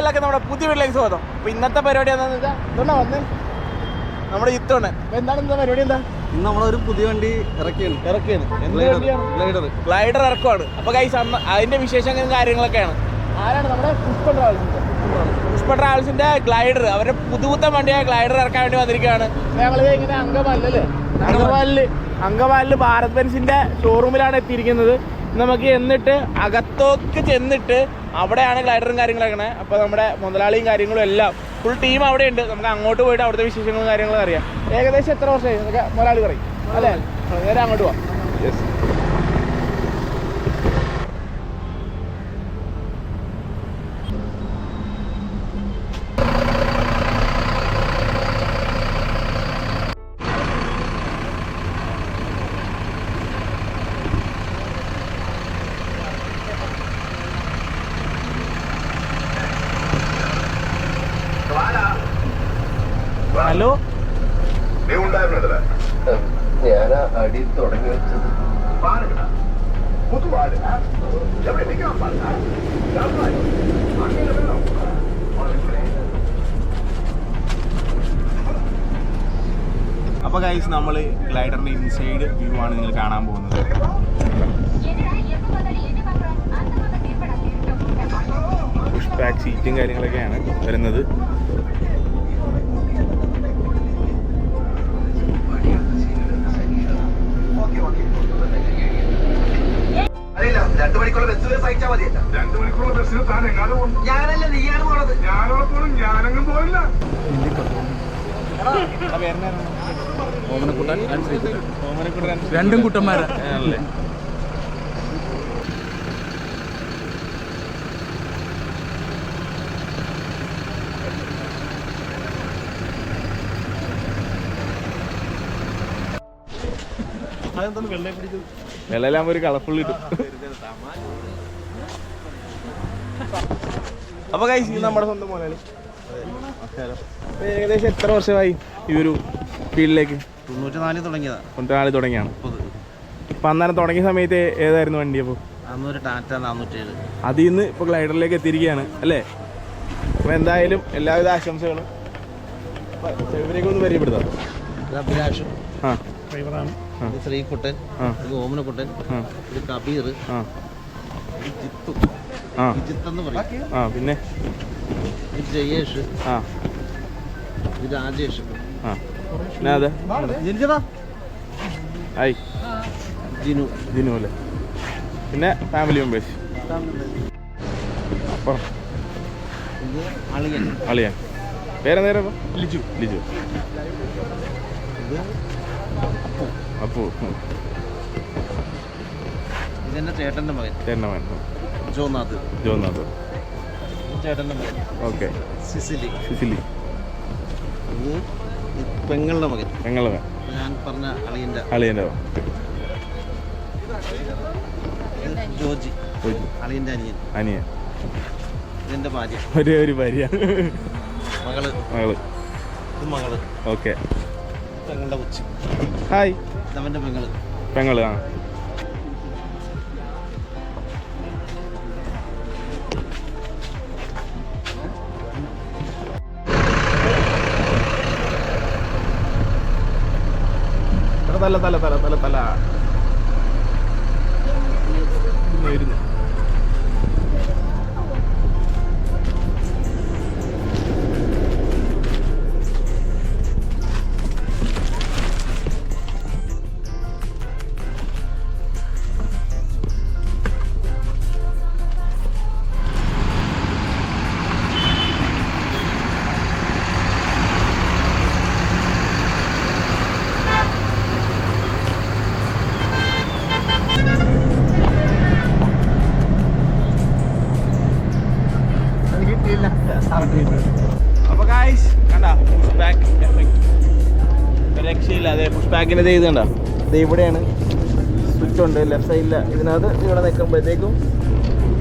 എല്ലാവർക്കും നമ്മുടെ പുതിയ വീട്ടിലേക്ക് സ്വാഗതം. അപ്പൊ ഇന്നത്തെ പരിപാടി എന്താണെന്ന് വെച്ചാൽ ഇതുകൊണ്ടാ വന്നേ. നമ്മുടെ ഇത്തോണ് എന്താണ് ഇന്നത്തെ പരിപാടി എന്താ? ഇന്ന് നമ്മളൊരു പുതിയ വണ്ടി ഇറക്കിയാണ്. ഇറക്കിയാണ്. ഗ്ലൈഡർ ഗ്ലൈഡർ ഇറക്കുവാണ്. അപ്പൊ ഗൈസ് അന്ന് അതിന്റെ വിശേഷങ്ങളും കാര്യങ്ങളൊക്കെയാണ്. ആരാണ് നമ്മുടെ പുഷ്പ ട്രാവൽസിന്റെ? പുഷ്പ ട്രാവൽസിന്റെ ഗ്ലൈഡർ അവരുടെ പുതുപുത്തൻ വണ്ടിയായ ഗ്ലൈഡർ ഇറക്കാൻ വേണ്ടി വന്നിരിക്കുകയാണ്. ഞങ്ങളിത് ഇങ്ങനെ അങ്കമാലിലല്ലേ അങ്കമാലിൽ. അങ്കമാലിൽ ഭാരത് ബെൻസിന്റെ ഷോറൂമിലാണ് എത്തിയിരിക്കുന്നത്. നമുക്ക് എന്നിട്ട് അകത്തോക്ക് ചെന്നിട്ട് അവിടെയാണ് ഗ്ലൈഡറും കാര്യങ്ങളൊക്കെ അപ്പോൾ നമ്മുടെ മുതലാളിയും കാര്യങ്ങളും എല്ലാം ഫുൾ ടീം അവിടെ ഉണ്ട് നമുക്ക് അങ്ങോട്ട് പോയിട്ട് അവിടുത്തെ വിശേഷങ്ങളും കാര്യങ്ങളും അറിയാം. ഏകദേശം എത്ര വർഷമായി? മുതലാളി പറയും. അല്ലേ? നേരെ അങ്ങോട്ട് പോവാം. ഹലോ? ഞാൻ അടി തുടങ്ങി വെച്ചത്. അപ്പോൾ ഗൈസ് നമ്മൾ ഗ്ലൈഡറിന്റെ ഇൻസൈഡ് വ്യൂ ആണ് നിങ്ങൾ കാണാൻ പോകുന്നത്. പുഷ് ബാക്ക് സീറ്റും കാര്യങ്ങളൊക്കെയാണ് വരുന്നത്. മണിക്കുള്ള ബസ് സഹിച്ചാൽ മതിയല്ല. രണ്ടു മണിക്കൂർ ബസ്സിന് താൻ എങ്ങാനും പോകും ഞാനല്ല നീയാണ് പോണത്. ഞാനവിടെ പോലും ഞാനങ്ങും പോയില്ല രണ്ടും കുട്ടന്മാരാ. ആണല്ലേ? വെള്ളയിലാകുമ്പോ ഒരു കളർഫുൾ കിട്ടും അപ്പൊ കൈ നമ്മുടെ സ്വന്തം അപ്പൊ ഏകദേശം എത്ര വർഷമായി ഈ ഒരു ഫീൽഡിലേക്ക്? തൊണ്ണൂറ്റിനാല് തുടങ്ങിയതാ. കൊണ്ടുനാളി തുടങ്ങിയാണ്. അപ്പൊ അന്നേരം തുടങ്ങിയ സമയത്ത് ഏതായിരുന്നു വണ്ടി അപ്പോൾ അന്നൊരു ടാറ്റ നാനൂറ്റേഴ് അതിൽ നിന്ന് ഇപ്പോൾ ഗ്ലൈഡറിലേക്ക് എത്തിയിരിക്കുകയാണ് അല്ലേ? അപ്പോൾ എന്തായാലും എല്ലാവിധ ആശംസകളും. ഇവരെയൊക്കെ ഒന്ന് പരിചയപ്പെടുത്താം. അഭിലാഷ് ആ. ആ. ഇത് ശ്രീകുട്ടൻ. ഇത് ഓമനക്കുട്ടൻ ഒരു ഇത് കബീർ ആ. ജിത്തു. ജിത്ത് എന്ന് പറയും. ആ പിന്നെ? ഇത് ജയേഷ്. ആ. ഇത് രാജേഷ്. ആ. പിന്നെ അതെ? ആയി ജിനു. ഇതിനു അല്ലേ? പിന്നെ ഫാമിലി മെമ്പേഴ്സ്. അപ്പം അളിയൻ. അളിയാൻ. പേരെന്തേരം ലിജു. ലിജു. ഇത് ഉം. ഇതെന്റെ ചേട്ടന്റെ മകൻ. ചേട്ടന്റെ മകൻ. ജോനാഥ്. ജോനാഥ്. ഇത് മകൻ. ഓക്കെ. സിസിലി. സിസിലി. ഇത് പെങ്ങളുടെ മകൻ. ഞങ്ങൾ ഞാൻ പറഞ്ഞ അളിയന്റെ ഇത് ജോജി അളിയന്റെ അനിയൻ. അനിയൻ. ഇതെന്റെ ഭാര്യ. ഒരേ ഒരു ഭാര്യ. മകൾ. മകൾ. ഇത് മകൾ. ഓക്കെ. പെങ്ങളുടെ കൊച്ചി. ഹായ്. പെങ്ങൾ. ആ. തല തല തല തല തല. ഇരുന്നു. ഇത് ഇവിടെയാണ്. സ്വിച്ച് ഉണ്ട് ലെഫ്റ്റ് സൈഡിൽ ഇതിനകത്ത് ഇവിടെ നിൽക്കുമ്പോഴത്തേക്കും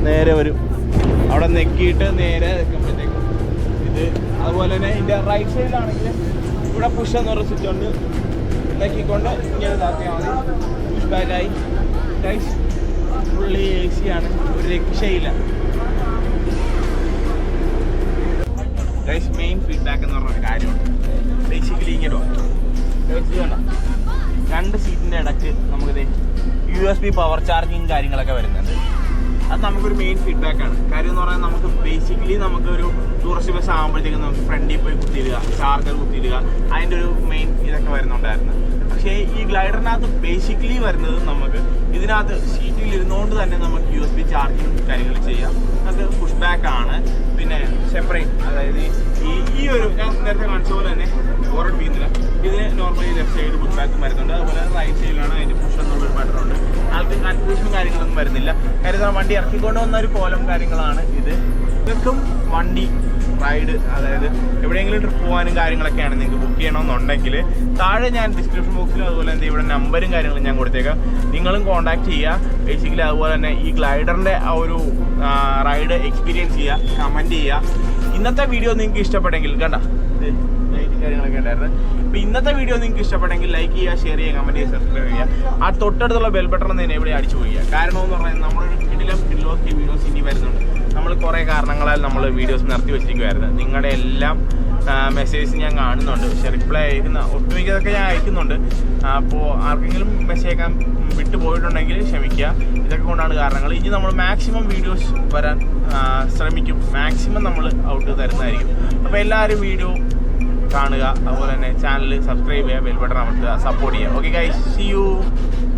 നേരെ വരും. അവിടെ നെക്കിയിട്ട് നേരെ നിൽക്കുമ്പോഴത്തേക്കും ഇത് അതുപോലെ തന്നെ ഇതിന്റെ റൈറ്റ് സൈഡിലാണെങ്കിൽ ഇവിടെ പുഷ് എന്ന് പറഞ്ഞ സ്വിച്ച് ഉണ്ട്. നെക്കിക്കൊണ്ട് ഇങ്ങനെ ഇതാക്കിയാൽ മതി. പുഷ് ബാക്കായി ഗൈസ് ഫുള്ളി എ സി ആണ്. ഒരു രക്ഷയില്ല. ഗൈസ് മെയിൻ ഫീഡ്ബാക്ക് എന്ന് പറഞ്ഞ കാര്യമുണ്ട്. ബേസിക്കലി ഇങ്ങനെ രണ്ട് സീറ്റിന്റെ ഇടയ്ക്ക് നമുക്കിത് U S B power charging കാര്യങ്ങളൊക്കെ വരുന്നുണ്ട്. അത് നമുക്കൊരു മെയിൻ ഫീഡ്ബാക്ക് ആണ്. കാര്യം എന്ന് പറഞ്ഞാൽ നമുക്ക് ബേസിക്കലി നമുക്കൊരു ടൂറിസ്റ്റ് ബസ് ആകുമ്പോഴത്തേക്കും നമുക്ക് ഫ്രണ്ടിൽ പോയി കുത്തിയിടുക ചാർജർ കുത്തിയിടുക അതിന്റെ ഒരു മെയിൻ ഇതൊക്കെ വരുന്നുണ്ടായിരുന്നു. പക്ഷേ ഈ ഗ്ലൈഡറിനകത്ത് ബേസിക്കലി വരുന്നത് നമുക്ക് ഇതിനകത്ത് സീറ്റിൽ ഇരുന്നുകൊണ്ട് തന്നെ നമുക്ക് യു എസ് ബി ചാർജിങ് കാര്യങ്ങൾ ചെയ്യാം. അത് പുഷ് ബാക്ക് ആണ്. പിന്നെ സെപ്പറേറ്റ് അതായത് ഈ ഈ ഒരു ഞാൻ നേരത്തെ കാണിച്ച പോലെ തന്നെ ബോറടിപ്പിക്കുന്നില്ല ഇതിന് നോർമലി ലെഫ്റ്റ് സൈഡ് പുഷ് ബാക്കും വരുന്നുണ്ട് അതുപോലെ റൈറ്റ് സൈഡിലാണ് അതിന്റെ പുഷ് എന്നുള്ള ഒരു ബട്ടൺ ഉണ്ട്. ആൾക്ക് കൺഫ്യൂഷനും കാര്യങ്ങളൊന്നും വരുന്നില്ല. കാര്യം വണ്ടി ഇറക്കിക്കൊണ്ട് വന്ന ഒരു കോലം കാര്യങ്ങളാണ് ഇത്. ഇതൊക്കും വണ്ടി റൈഡ് അതായത് എവിടെയെങ്കിലും ട്രിപ്പ് പോകാനും കാര്യങ്ങളൊക്കെയാണ് നിങ്ങൾക്ക് ബുക്ക് ചെയ്യണമെന്നുണ്ടെങ്കിൽ താഴെ ഞാൻ ഡിസ്ക്രിപ്ഷൻ ബോക്സിലും അതുപോലെ തന്നെ ഇവിടെ നമ്പറും കാര്യങ്ങളും ഞാൻ കൊടുത്തേക്കാം. നിങ്ങളും കോൺടാക്ട് ചെയ്യുക. ബേസിക്കലി അതുപോലെ തന്നെ ഈ ഗ്ലൈഡറിന്റെ ആ ഒരു റൈഡ് എക്സ്പീരിയൻസ് ചെയ്യുക. കമന്റ് ചെയ്യുക. ഇന്നത്തെ വീഡിയോ നിങ്ങൾക്ക് ഇഷ്ടപ്പെട്ടെങ്കിൽ കണ്ട? കാര്യങ്ങളൊക്കെ ഉണ്ടായിരുന്നു. അപ്പൊ ഇന്നത്തെ വീഡിയോ നിങ്ങൾക്ക് ഇഷ്ടപ്പെട്ടെങ്കിൽ ലൈക്ക് ചെയ്യുക ഷെയർ ചെയ്യുക കമന്റ് ചെയ്യുക സബ്സ്ക്രൈബ് ചെയ്യുക. ആ തൊട്ടടുത്തുള്ള ബെൽ ബട്ടൺ തന്നെ ഇവിടെ അടിച്ചു പോവുക കാരണം എന്ന് പറഞ്ഞാൽ നമ്മളൊരു കിടിലം കിഡിലോക്കി വീഡിയോസ് ഇനി വരുന്നുണ്ട്. നമ്മൾ കുറേ കാരണങ്ങളാൽ നമ്മൾ വീഡിയോസ് നിർത്തി വെച്ചിരിക്കുമായിരുന്നു നിങ്ങളുടെ എല്ലാം മെസ്സേജസ് ഞാൻ കാണുന്നുണ്ട്. പക്ഷെ റിപ്ലൈ അയക്കുന്ന ഒട്ടുമിക്കതൊക്കെ ഞാൻ അയക്കുന്നുണ്ട്. അപ്പോൾ ആർക്കെങ്കിലും മെസ്സേജ് അയക്കാൻ വിട്ടുപോയിട്ടുണ്ടെങ്കിൽ ക്ഷമിക്കുക. ഇതൊക്കെ കൊണ്ടാണ് കാരണങ്ങൾ. ഇനി നമ്മൾ മാക്സിമം വീഡിയോസ് വരാൻ ശ്രമിക്കും. മാക്സിമം നമ്മൾ ഔട്ട് തരുന്നതായിരിക്കും. അപ്പോൾ എല്ലാവരും വീഡിയോ കാണുക. അതുപോലെ തന്നെ ചാനൽ സബ്സ്ക്രൈബ് ചെയ്യുക ബെൽ ബട്ടൺ അമർത്തുക സപ്പോർട്ട് ചെയ്യുക. Okay guys see you